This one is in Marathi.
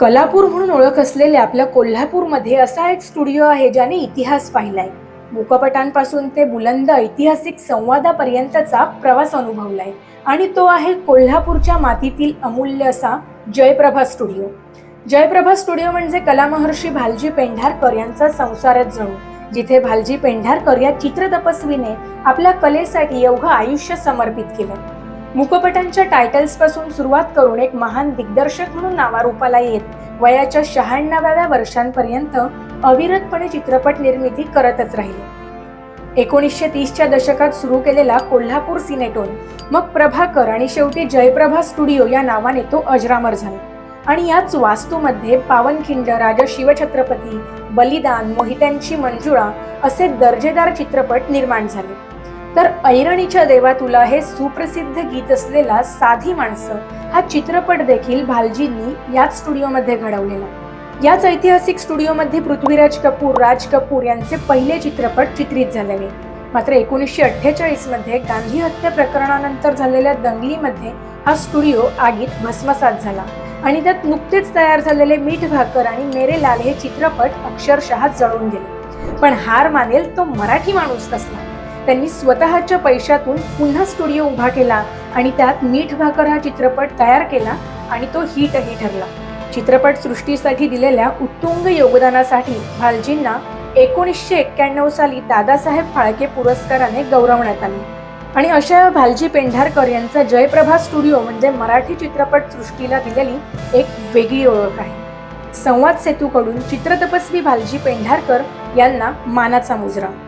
कलापूर म्हणून ओळख असलेल्या आपल्या कोल्हापूरमध्ये असा एक स्टुडिओ आहे ज्याने इतिहास पाहिलाय. मुकपटांपासून ते बुलंद ऐतिहासिक संवादापर्यंतचा प्रवास अनुभवलाय. आणि तो आहे कोल्हापूरच्या मातीतील अमूल्य असा जयप्रभा स्टुडिओ. जयप्रभा स्टुडिओ म्हणजे कलामहर्षी भालजी पेंढारकर यांचा संसारच जणू जिथे भालजी पेंढारकर या चित्रतपस्वीने आपल्या कलेसाठी एवढं आयुष्य समर्पित केलं. मुकपटांच्या टायटल्सपासून सुरुवात करून एक महान दिग्दर्शक म्हणून नावारूपाला येत. वयाच्या शहाण्णव्या वर्षांपर्यंत अविरतपणे चित्रपट निर्मिती करतच राहिले. एकोणीसशे तीसच्या दशकात सुरू केलेला कोल्हापूर सिनेटोन मग प्रभाकर आणि शेवटी जयप्रभा स्टुडिओ या नावाने तो अजरामर झाला. आणि याच वास्तूमध्ये पावनखिंड राजा शिवछत्रपती बलिदान मोहित्यांची मंजुळा असे दर्जेदार चित्रपट निर्माण झाले. तर ऐरणीच्या देवा तुला हे सुप्रसिद्ध गीत असलेला साधी माणसं हा चित्रपट देखील भालजींनी याच स्टुडिओमध्ये घडवलेला. याच ऐतिहासिक स्टुडिओमध्ये पृथ्वीराज कपूर राज कपूर यांचे पहिले चित्रपट चित्रित झालेले. मात्र एकोणीसशे अठ्ठेचाळीसमध्ये गांधी हत्या प्रकरणानंतर झालेल्या दंगलीमध्ये हा स्टुडिओ आगीत भस्मसात झाला आणि त्यात नुकतेच तयार झालेले मीठ भाकर आणि मेरे लाल हे चित्रपट अक्षरशः जळून गेले. पण हार मानेल तो मराठी माणूस कसला? त्यांनी स्वतःच्या पैशातून पुन्हा स्टुडिओ उभा केला आणि त्यात मीठ भाकर हा चित्रपट तयार केला आणि तो हिटही ठरला. चित्रपट सृष्टीसाठी दिलेल्या उत्तुंग योगदानासाठी भालजींना एकोणीसशे एक्क्याण्णव साली दादासाहेब फाळके पुरस्काराने गौरवण्यात आले. आणि अशा भालजी पेंढारकर यांचा जयप्रभा स्टुडिओ म्हणजे मराठी चित्रपट सृष्टीला दिलेली एक वेगळी ओळख आहे. संवाद सेतूकडून चित्रतपस्वी भालजी पेंढारकर यांना मानाचा मुजरा.